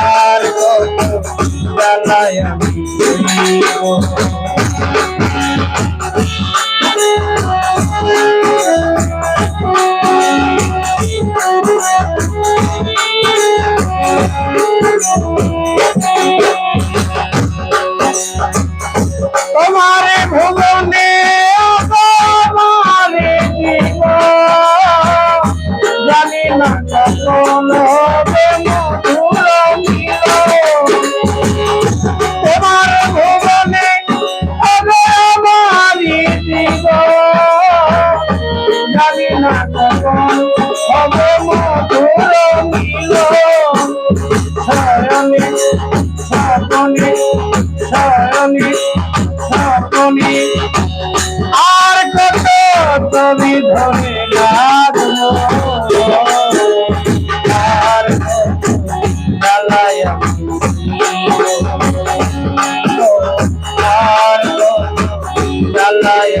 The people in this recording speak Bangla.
আর কত জ্বালায় আমি স্বপনে শয়নে স্বপনে আর কত তুমি ধরে লাগল আর শুইব। আর জ্বালায়